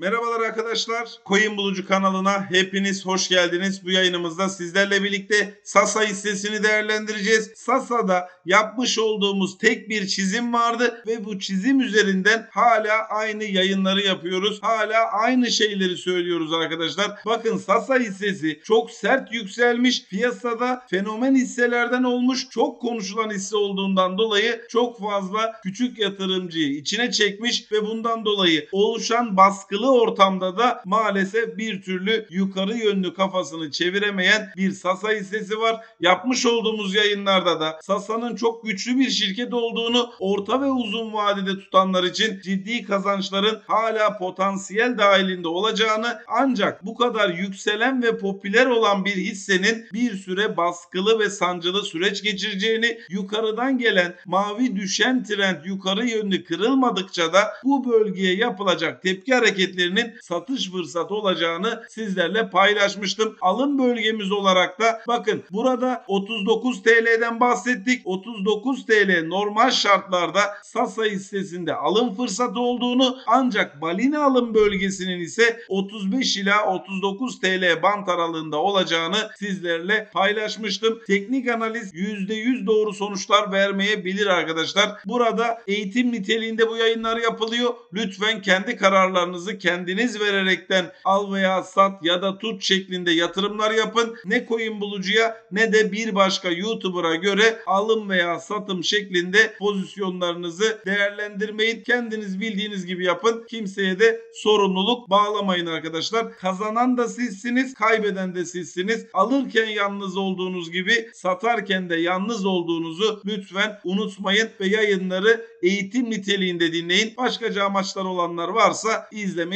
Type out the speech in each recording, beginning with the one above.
Merhabalar arkadaşlar. Coin Bulucu kanalına hepiniz hoş geldiniz. Bu yayınımızda sizlerle birlikte Sasa hissesini değerlendireceğiz. Sasa'da yapmış olduğumuz tek bir çizim vardı ve bu çizim üzerinden hala aynı yayınları yapıyoruz. Hala aynı şeyleri söylüyoruz arkadaşlar. Bakın Sasa hissesi çok sert yükselmiş. Piyasada fenomen hisselerden olmuş. Çok konuşulan hisse olduğundan dolayı çok fazla küçük yatırımcıyı içine çekmiş ve bundan dolayı oluşan baskılı ortamda da maalesef bir türlü yukarı yönlü kafasını çeviremeyen bir Sasa hissesi var. Yapmış olduğumuz yayınlarda da Sasa'nın çok güçlü bir şirket olduğunu orta ve uzun vadede tutanlar için ciddi kazançların hala potansiyel dahilinde olacağını ancak bu kadar yükselen ve popüler olan bir hissenin bir süre baskılı ve sancılı süreç geçireceğini yukarıdan gelen mavi düşen trend yukarı yönlü kırılmadıkça da bu bölgeye yapılacak tepki hareketlerinin satış fırsatı olacağını sizlerle paylaşmıştım. Alım bölgemiz olarak da bakın burada 39 TL'den bahsettik. 39 TL normal şartlarda Sasa hissesinde alım fırsatı olduğunu ancak balina alım bölgesinin ise 35 ila 39 TL bant aralığında olacağını sizlerle paylaşmıştım. Teknik analiz %100 doğru sonuçlar vermeyebilir arkadaşlar. Burada eğitim niteliğinde bu yayınlar yapılıyor. Lütfen kendi kararlarınızı kendiniz vererekten al veya sat ya da tut şeklinde yatırımlar yapın. Ne coin bulucuya ne de bir başka YouTuber'a göre alım veya satım şeklinde pozisyonlarınızı değerlendirmeyin. Kendiniz bildiğiniz gibi yapın. Kimseye de sorumluluk bağlamayın arkadaşlar. Kazanan da sizsiniz, kaybeden de sizsiniz. Alırken yalnız olduğunuz gibi satarken de yalnız olduğunuzu lütfen unutmayın ve yayınları eğitim niteliğinde dinleyin. Başkaca amaçlar olanlar varsa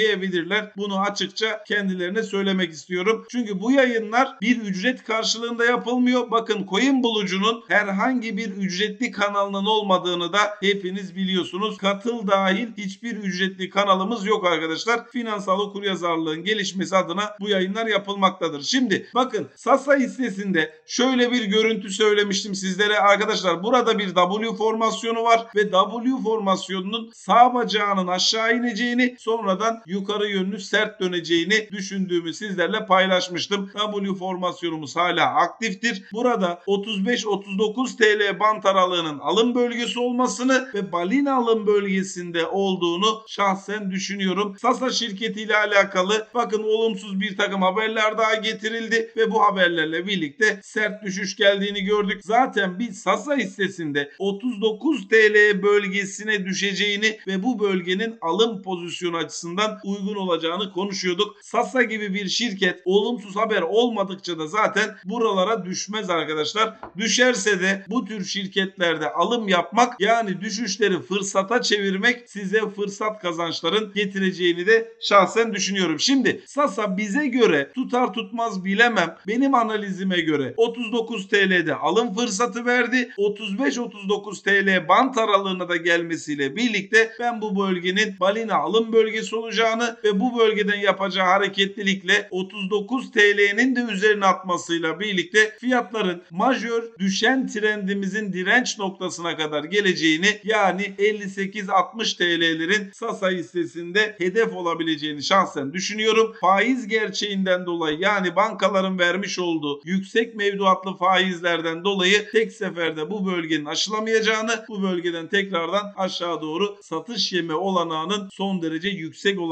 izlemeyebilirler. Bunu açıkça kendilerine söylemek istiyorum. Çünkü bu yayınlar bir ücret karşılığında yapılmıyor. Bakın Coin Bulucu'nun herhangi bir ücretli kanalının olmadığını da hepiniz biliyorsunuz. Katıl dahil hiçbir ücretli kanalımız yok arkadaşlar. Finansal okuryazarlığın gelişmesi adına bu yayınlar yapılmaktadır. Şimdi bakın Sasa hissesinde şöyle bir görüntü söylemiştim sizlere arkadaşlar. Burada bir W formasyonu var ve W formasyonunun sağ bacağının aşağı ineceğini sonradan yukarı yönlü sert döneceğini düşündüğümü sizlerle paylaşmıştım. W formasyonumuz hala aktiftir. Burada 35-39 TL bant aralığının alım bölgesi olmasını ve balina alım bölgesinde olduğunu şahsen düşünüyorum. Sasa şirketiyle alakalı bakın olumsuz bir takım haberler daha getirildi ve bu haberlerle birlikte sert düşüş geldiğini gördük. Zaten biz Sasa hissesinde 39 TL bölgesine düşeceğini ve bu bölgenin alım pozisyonu açısından uygun olacağını konuşuyorduk. Sasa gibi bir şirket olumsuz haber olmadıkça da zaten buralara düşmez arkadaşlar. Düşerse de bu tür şirketlerde alım yapmak yani düşüşleri fırsata çevirmek size fırsat kazançların getireceğini de şahsen düşünüyorum. Şimdi Sasa bize göre tutar tutmaz bilemem. Benim analizime göre 39 TL'de alım fırsatı verdi. 35-39 TL bant aralığına da gelmesiyle birlikte ben bu bölgenin balina alım bölgesi olacağını ve bu bölgeden yapacağı hareketlilikle 39 TL'nin de üzerine atmasıyla birlikte fiyatların majör düşen trendimizin direnç noktasına kadar geleceğini yani 58-60 TL'lerin Sasa hissesinde hedef olabileceğini şahsen düşünüyorum. Faiz gerçeğinden dolayı yani bankaların vermiş olduğu yüksek mevduatlı faizlerden dolayı tek seferde bu bölgenin aşılamayacağını, bu bölgeden tekrardan aşağı doğru satış yeme olanağının son derece yüksek olacağını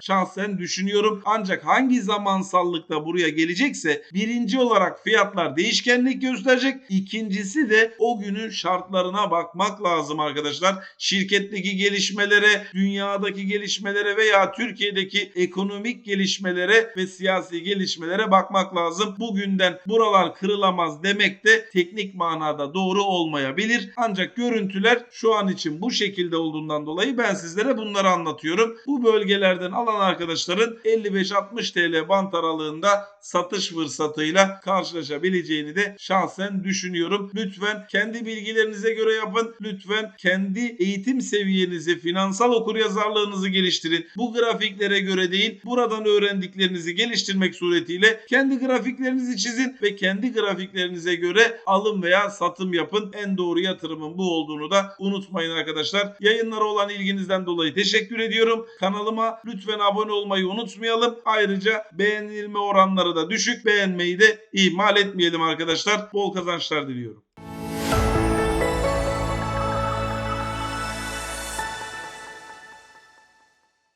şahsen düşünüyorum. Ancak hangi zamansallıkta buraya gelecekse birinci olarak fiyatlar değişkenlik gösterecek. İkincisi de o günün şartlarına bakmak lazım arkadaşlar. Şirketteki gelişmelere, dünyadaki gelişmelere veya Türkiye'deki ekonomik gelişmelere ve siyasi gelişmelere bakmak lazım. Bugünden buralar kırılamaz demek de teknik manada doğru olmayabilir. Ancak görüntüler şu an için bu şekilde olduğundan dolayı ben sizlere bunları anlatıyorum. Bu bölgelerden alan arkadaşların 55-60 TL bant aralığında satış fırsatıyla karşılaşabileceğini de şahsen düşünüyorum. Lütfen kendi bilgilerinize göre yapın. Lütfen kendi eğitim seviyenizi, finansal okuryazarlığınızı geliştirin. Bu grafiklere göre değil, buradan öğrendiklerinizi geliştirmek suretiyle kendi grafiklerinizi çizin ve kendi grafiklerinize göre alım veya satım yapın. En doğru yatırımın bu olduğunu da unutmayın arkadaşlar. Yayınlara olan ilginizden dolayı teşekkür ediyorum. Kanalıma lütfen abone olmayı unutmayalım. Ayrıca beğenilme oranları da düşük. Beğenmeyi de ihmal etmeyelim arkadaşlar. Bol kazançlar diliyorum.